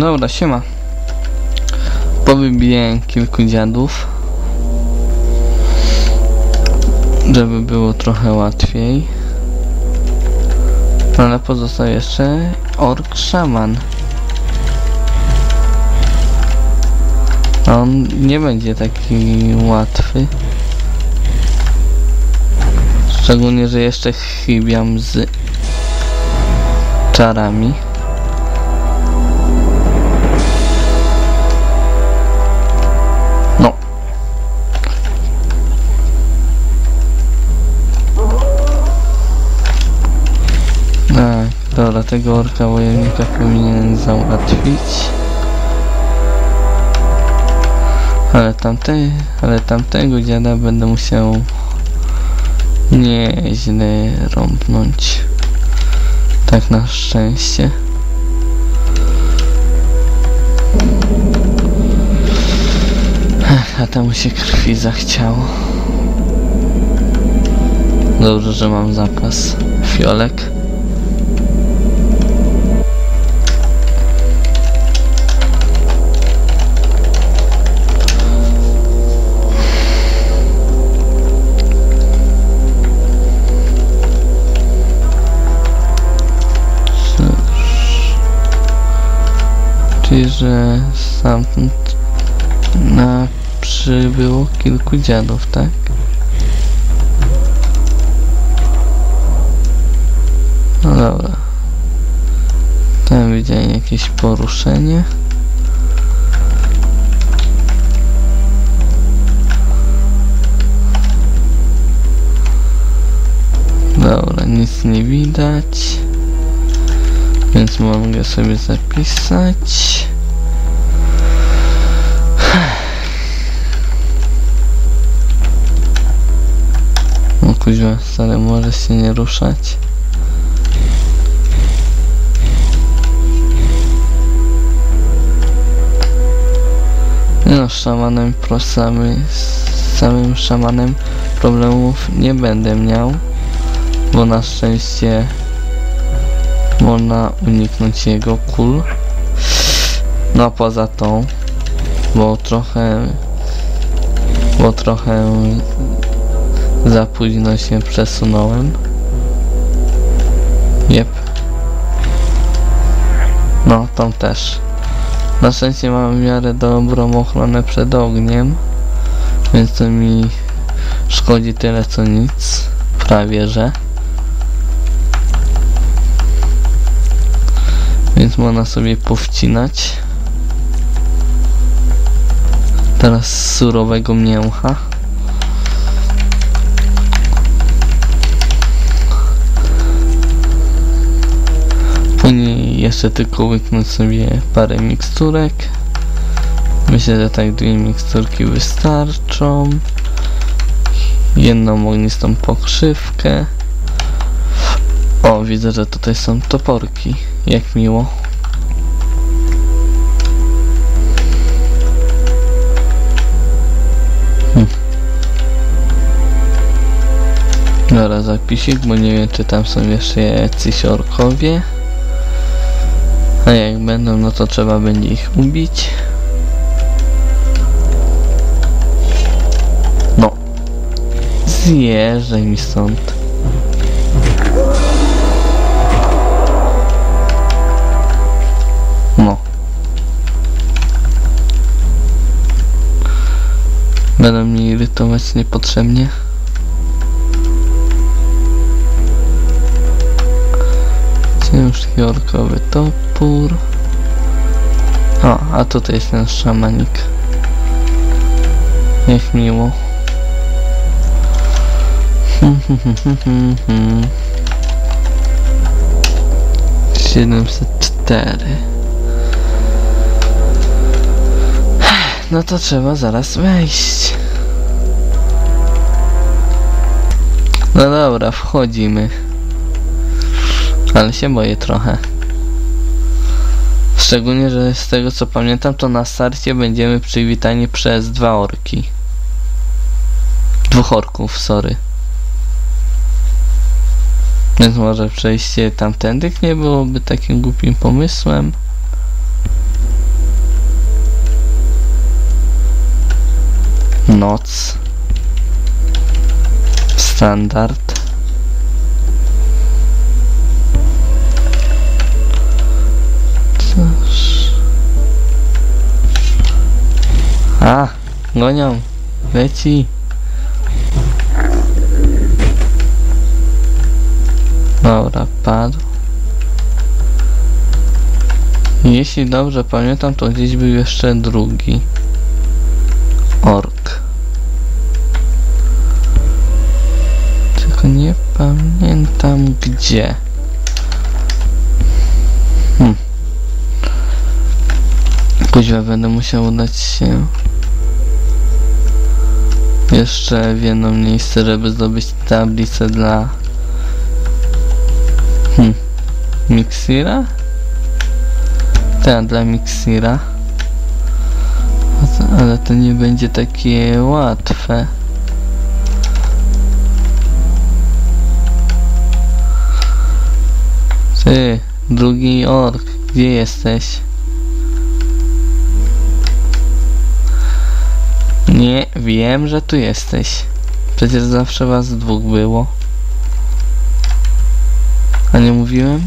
Dobra, siema. Powybijałem kilku dziadów. Żeby było trochę łatwiej. Ale pozostał jeszcze ork szaman. A on nie będzie taki łatwy. Szczególnie, że jeszcze chybiam z czarami. Dobra, tego orka wojownika powinien załatwić. Ale tamte, ale tamtego dziada będę musiał nieźle rąbnąć. Tak na szczęście. Ech, A temu się krwi zachciało. Dobrze, że mam zapas fiolek. Że stamtąd na przybyło kilku dziadów, tak? No dobra. Tam widziałem jakieś poruszenie. Dobra, nic nie widać. Więc mogę sobie zapisać. Kuźwa, wcale może się nie ruszać. No, z szamanem prosamy, z samym szamanem problemów nie będę miał, bo na szczęście można uniknąć jego kul. No a poza tą, bo trochę, bo trochę za późno się przesunąłem. Jep. No, tą też. Na szczęście mam w miarę dobrą ochronę przed ogniem, więc to mi szkodzi tyle co nic. Prawie że. Więc można sobie powcinać. Teraz surowego mięcha. Jeszcze tylko łyknąć sobie parę miksturek. Myślę, że tak dwie miksturki wystarczą. Jedną ognistą pokrzywkę. O, widzę, że tutaj są toporki. Jak miło. Hm. Dobra, zapisik, bo nie wiem, czy tam są jeszcze jacyś orkowie. A jak będą, no to trzeba będzie ich ubić. No. Zjeżdżaj mi stąd. No. Będą mnie irytować niepotrzebnie. Ciężki orkowy topór. O, a tutaj jest ten szamanik. Jak miło. 704 No to trzeba zaraz wejść. No dobra, wchodzimy. Ale się boję trochę. Szczególnie, że z tego co pamiętam, to na starcie będziemy przywitani przez dwa orki. Dwóch orków, sorry. Więc może przejście tamtędy nie byłoby takim głupim pomysłem. Noc. Standard. A, gonią. Leci. Dobra, padł. Jeśli dobrze pamiętam, to gdzieś był jeszcze drugi. Ork. Tylko nie pamiętam gdzie. Kuźwa, będę musiał udać się jeszcze w jedno miejsce, żeby zdobyć tablicę dla hmm. Mixira? Tak, dla Mixira. Ale to nie będzie takie łatwe. Ty, drugi ork, gdzie jesteś? Nie, wiem, że tu jesteś. Przecież zawsze was dwóch było. A nie mówiłem?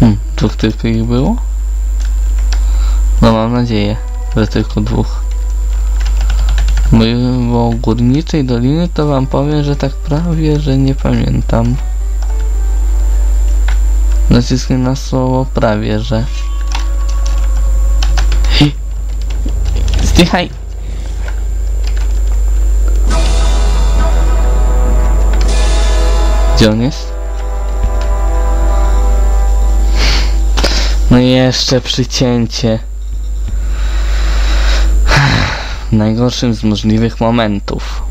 Hm, dwóch tylko ich było? No mam nadzieję, że tylko dwóch. Bo górniczej doliny to wam powiem, że tak prawie, że nie pamiętam. Naciskiem na słowo prawie, że. Zdychaj! Gdzie on jest? No i jeszcze przycięcie. W najgorszym z możliwych momentów.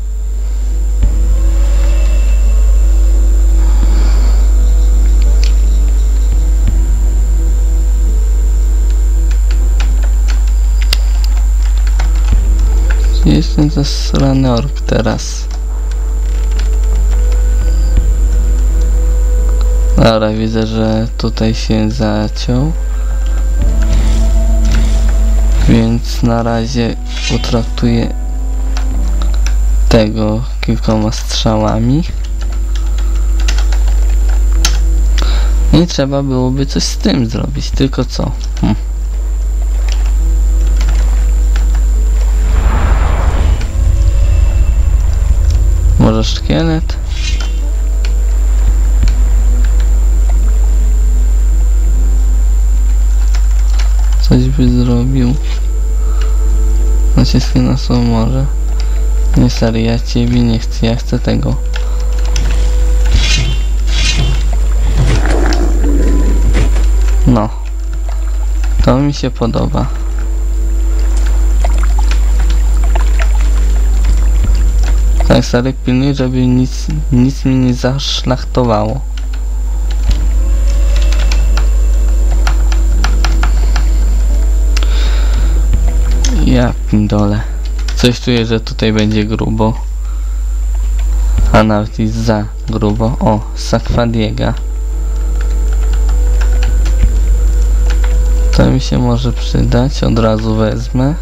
Gdzie jest ten zasrany ork teraz? Dobra, widzę, że tutaj się zaciął. Więc na razie utraktuję tego kilkoma strzałami. I trzeba byłoby coś z tym zrobić, tylko co? Hm. Szkielet? Coś by zrobił. Nacisnę na słowo może. Nie stary, ja ciebie nie chcę, ja chcę tego. No. To mi się podoba. Tak stary pilnuj, żeby nic, nic mi nie zaszlachtowało. Ja pindole. Coś czuję, że tutaj będzie grubo. A nawet i za grubo. O, Sakwadiega. To mi się może przydać. Od razu wezmę.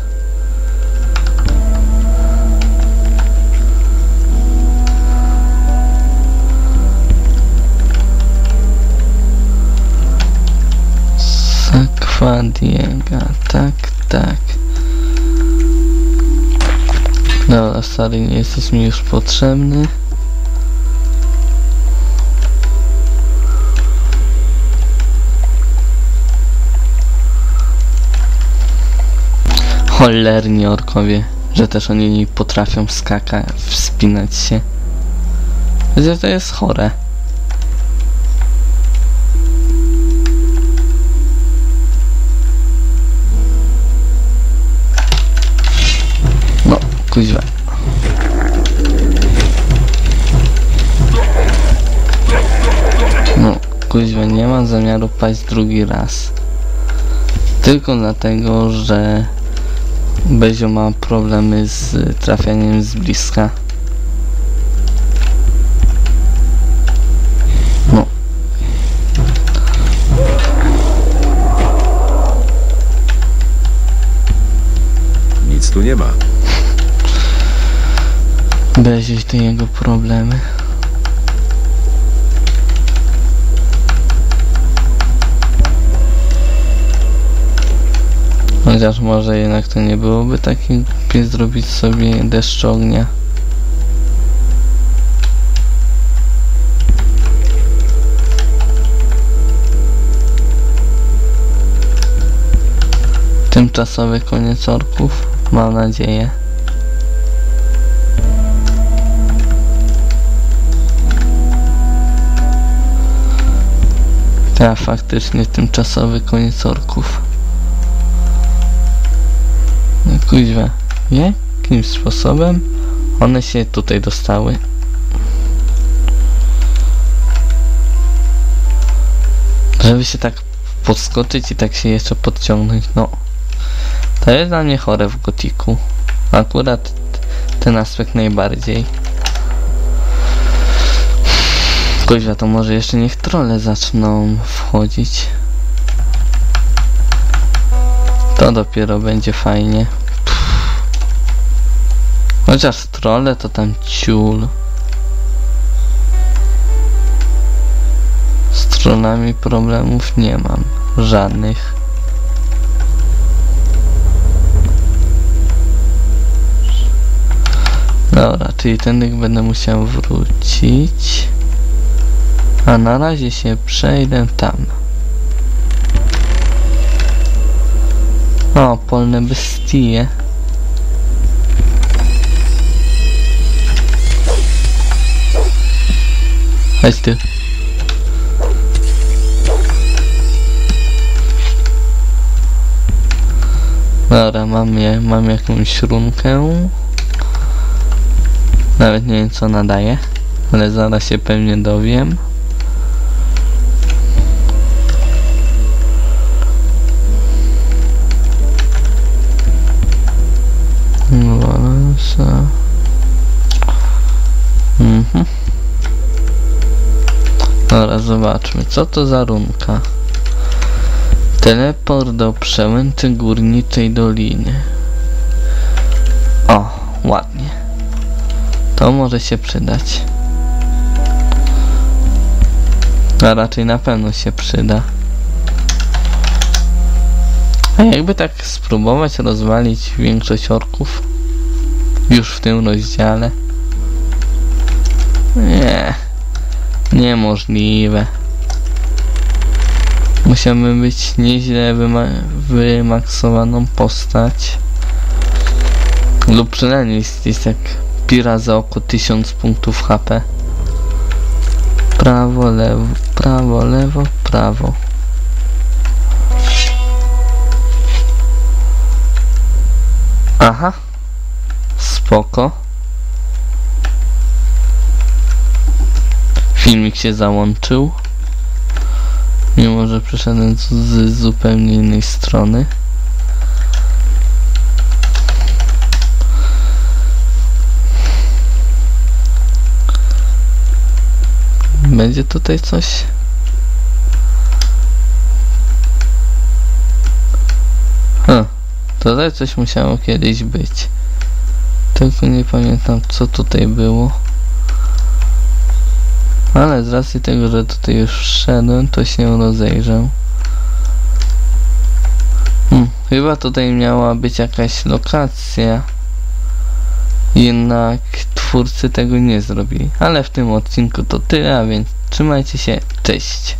Sakwadiega. Tak, tak. Dobra, stary, nie jesteś mi już potrzebny. Cholerni orkowie, że też oni nie potrafią skakać, wspinać się. Że to jest chore. kuźwa. No, kuźwa, nie mam zamiaru paść drugi raz. Tylko dlatego, że Bezio ma problemy z trafianiem z bliska. No. Nic tu nie ma. Bezić te jego problemy. Chociaż może jednak to nie byłoby takie głupie zrobić sobie deszcz ognia. Tymczasowy koniec orków, mam nadzieję. Faktycznie tymczasowy koniec orków. No kuźwa, jakim sposobem one się tutaj dostały? Żeby się tak podskoczyć i tak się jeszcze podciągnąć, no. To jest dla mnie chore w gotiku. Akurat ten aspekt najbardziej. Kuźwa, to może jeszcze niech trole zaczną wchodzić. To dopiero będzie fajnie. Chociaż trole to tam ciul. Z trollami problemów nie mam. Żadnych. Dobra, czyli tędy będę musiał wrócić. A na razie się przejdę tam. O, polne bestie. Chodź tu. Dobra, mam, je, mam jakąś runkę. Nawet nie wiem co nadaje, ale zaraz się pewnie dowiem. Dobra, zobaczmy, co to za runka. Teleport do przełęczy górniczej doliny. O, ładnie. To może się przydać. A raczej na pewno się przyda. A jakby tak spróbować rozwalić większość orków już w tym rozdziale? Nie, niemożliwe. Musiałby być nieźle wyma wymaksowaną postać. Lub przynajmniej jest, jak pira za około 1000 punktów HP. Prawo, lewo, prawo, lewo, prawo. Aha. Spoko. Filmik się załączył. Mimo, że przyszedłem z, z zupełnie innej strony. Będzie tutaj coś? Ha, tutaj coś musiało kiedyś być. Tylko nie pamiętam co tutaj było. Ale z racji tego, że tutaj już wszedłem, to się rozejrzę. Hmm, chyba tutaj miała być jakaś lokacja. Jednak twórcy tego nie zrobili. Ale w tym odcinku to tyle, a więc trzymajcie się. Cześć.